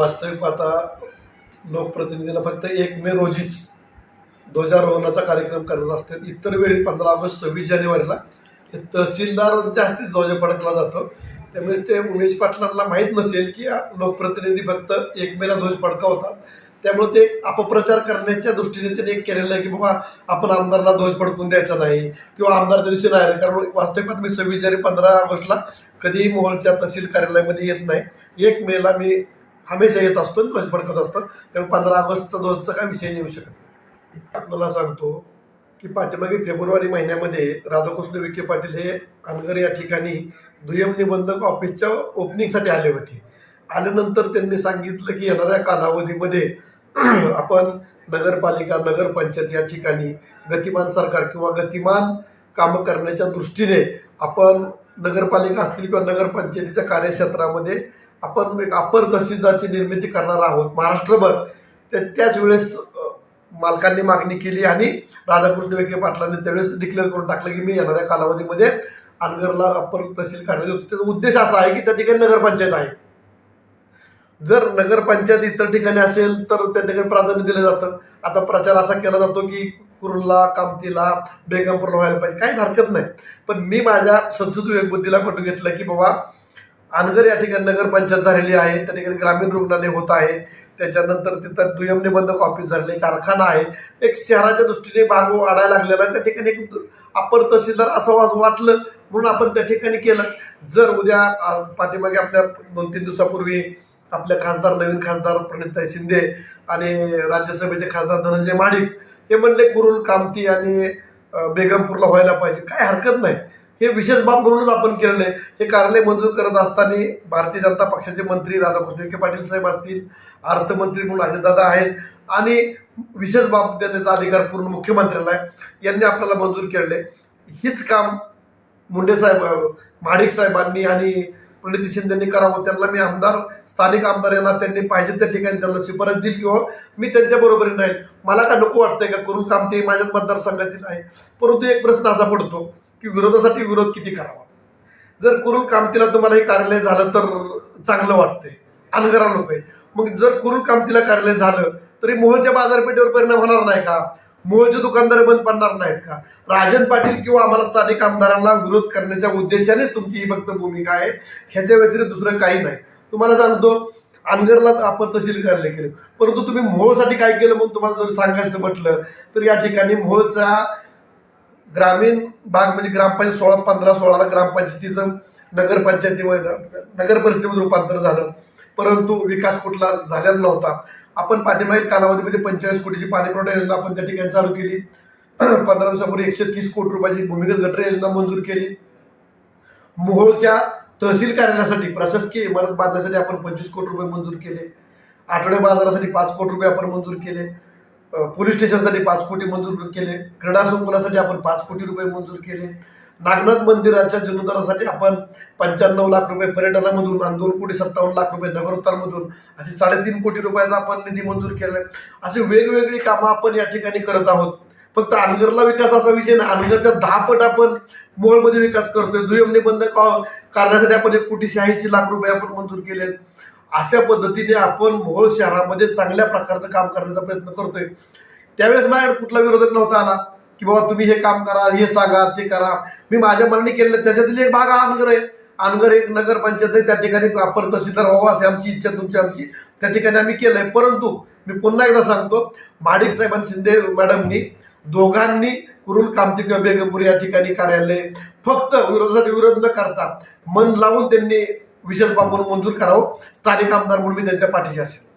वास्तविक आता लोकप्रतिनिधीला फक्त एक मे रोजीच ध्वजारोहणाचा कार्यक्रम करत असतात इतर वेळी पंधरा ऑगस्ट सव्वीस जानेवारीला हे तहसीलदार जास्तीत ध्वज फडकला जातो. त्यामुळेच ते उमेश पाटलांना माहीत नसेल की लोकप्रतिनिधी फक्त एक मेला ध्वज फडकावतात त्यामुळे ते अपप्रचार करण्याच्या दृष्टीने त्यांनी एक केलेलं आहे की बाबा आपण आमदारला ध्वज फडकून द्यायचा नाही किंवा आमदार त्या दिवशी नाही कारण वास्तविकात मी सव्वीस जानेवारी पंधरा ऑगस्टला कधीही मोहोळच्या तहसील कार्यालयामध्ये येत नाही. एक मेला मी हमेशा येत असतो आणि ध्वज फडकत असतो त्यामुळे पंधरा ऑगस्टचा ध्वजचा काय विषय येऊ शकत नाही. आपल्याला सांगतो की पाठीमागे फेब्रुवारी महिन्यामध्ये राधाकृष्ण विखे पाटील हे अनगर या ठिकाणी दुय्यम निबंधक ऑफिसच्या ओपनिंगसाठी आले होते. आल्यानंतर त्यांनी सांगितलं की येणाऱ्या कालावधीमध्ये आपण नगरपालिका नगरपंचायत या ठिकाणी गतिमान सरकार किंवा गतिमान कामं करण्याच्या दृष्टीने आपण नगरपालिका असतील किंवा नगरपंचायतीच्या कार्यक्षेत्रामध्ये आपण एक अपर तहसीलदारची निर्मिती करणार आहोत महाराष्ट्रभर. ते त्याच वेळेस मालकांनी मागणी केली आणि राधाकृष्ण विखे पाटलांनी त्यावेळेस डिक्लेअर करून टाकलं की मी येणाऱ्या कालावधीमध्ये अनगरला अपर तहसील कार्यालय होतो. त्याचा उद्देश असा आहे की त्या ठिकाणी नगरपंचायत आहे. जर नगरपंचायत इतर ठिकाणी असेल तर त्या ठिकाणी प्राधान्य दिलं जातं. आता प्रचार असा केला जातो की कुर्ला कामतीला बेगमपूरला व्हायला पाहिजे. काहीच हरकत नाही. पण मी माझ्या संसद बुद्धीला पटून घेतलं की बाबा अनगर या ठिकाणी नगरपंचायत झालेली आहे. त्या ठिकाणी ग्रामीण रुग्णालय होत आहे. त्याच्यानंतर तिथं दुय्यम निबंधक ऑफिस झालेले कारखाना आहे. एक शहराच्या दृष्टीने भाग वाढायला लागलेला आहे. त्या ठिकाणी एक अपर तहसीलदार असं वाटलं म्हणून आपण त्या ठिकाणी केलं. जर उद्या पाठीमागे आपल्या दोन तीन दिवसापूर्वी आपल्या खासदार नवीन खासदार प्रणिताई शिंदे आणि राज्यसभेचे खासदार धनंजय माडिक हे म्हणले कुरुल कामती आणि बेगमपूरला व्हायला पाहिजे. काय हरकत नाही. हे विशेष बाब म्हणूनच आपण केलेलं आहे. हे कार्यालय मंजूर करत असताना भारतीय जनता पक्षाचे मंत्री राधाकृष्ण विखे पाटील साहेब असतील अर्थमंत्री म्हणून अजितदादा आहेत आणि विशेष बाब देण्याचा अधिकार पूर्ण मुख्यमंत्र्याला आहे. यांनी आपल्याला मंजूर केलेले हीच काम मुंडे साहेब महाडिक साहेबांनी आणि प्रणिती शिंदेंनी करावं त्यांना मी आमदार स्थानिक आमदार यांना त्यांनी पाहिजे त्या ठिकाणी त्यांना शिफारस देईल किंवा मी त्यांच्या बरोबरीने राहील. मला का नको वाटतंय का? कुरुल काम ते माझ्याच मतदारसंघातील आहे. परंतु एक प्रश्न असा पडतो की विरोधासाठी विरोध किती करावा? जर कुरुल कामतीला तुम्हाला हे कार्यालय झालं तर चांगलं वाटतंय. अनगरा नकोय. मग जर कुरुल कामतीला कार्यालय झालं तरी मोहच्या बाजारपेठेवर परिणाम होणार नाही का? मोहचे दुकानदार बंद पडणार नाहीत का? राजन पाटील किंवा आम्हाला स्थानिक आमदारांना विरोध करण्याच्या उद्देशानेच तुमची ही फक्त भूमिका आहे. ह्याच्या व्यतिरिक्त दुसरं काही नाही. तुम्हाला सांगतो अनगरला आपण तहसील कार्यालय केलं. परंतु तुम्ही मोहोळसाठी काय केलं म्हणून तुम्हाला जर सांगायचं म्हटलं तर या ठिकाणी मोहोळचा ग्रामीण भाग म्हणजे ग्रामपंचायत सोळा पंधरा सोळाला ग्रामपंचायतीचं नगरपंचायतीमध्ये नगर परिषदेमध्ये रूपांतर झालं. परंतु विकास कुठला झालेला नव्हता. आपण पाठीमागील कालावधीमध्ये पंचेचाळीस कोटीची पाणीपुरवठा योजना आपण त्या ठिकाणी चालू केली. पंधरा दिवसापूर्वी एकशे तीस कोटी रुपयाची भूमिगत गटर योजना मंजूर केली. मोहोळच्या तहसील कार्यालयासाठी प्रशासकीय इमारत बांधण्यासाठी आपण पंचवीस कोटी रुपये मंजूर केले. आठवडे बाजारासाठी पाच कोटी रुपये आपण मंजूर केले. पोलीस स्टेशनसाठी पाच कोटी मंजूर केले. क्रीडा संकुलासाठी आपण पाच कोटी रुपये मंजूर केले. नागनाथ मंदिराच्या जीर्णोद्धारासाठी आपण पंच्याण्णव लाख रुपये पर्यटनामधून आणि दोन कोटी सत्तावन्न लाख रुपये नगरोत्तरमधून असे साडेतीन कोटी रुपयाचा आपण निधी मंजूर केला आहे. असे वेगवेगळी कामं आपण या ठिकाणी करत आहोत. फक्त अनगरला विकास असा विषय नाही. अनगरच्या दहा पट आपण मोळमध्ये विकास करतोय. दुय्यम निबंध का- करण्यासाठी आपण एक कोटी शहाऐंशी लाख रुपये आपण मंजूर केलेत. अशा पद्धतीने आपण मोहोळ शहरामध्ये चांगल्या प्रकारचं काम करण्याचा प्रयत्न करतोय. त्यावेळेस माझ्याकडे कुठला विरोधक नव्हता आला की बाबा तुम्ही हे काम करा हे सांगा ते करा. मी माझ्या मनाने केलेलं त्याच्यातील एक भाग हा अनगर आहे. अनगर एक नगरपंचायत आहे त्या ठिकाणी अपर तहसीलदार व्हावा असे आमची इच्छा तुमची आमची. त्या ठिकाणी आम्ही केलंय. परंतु मी पुन्हा एकदा सांगतो माडिक साहेबांनी शिंदे मॅडमनी दोघांनी कुरुल कामती किंवा बेगमपूर या ठिकाणी कार्यालय फक्त विरोधासाठी विरोध न करता मन लावून त्यांनी विशेष बाब म्हणून मंजूर करावं. स्थानिक आमदार म्हणून मी त्यांच्या पाठीशी असेल.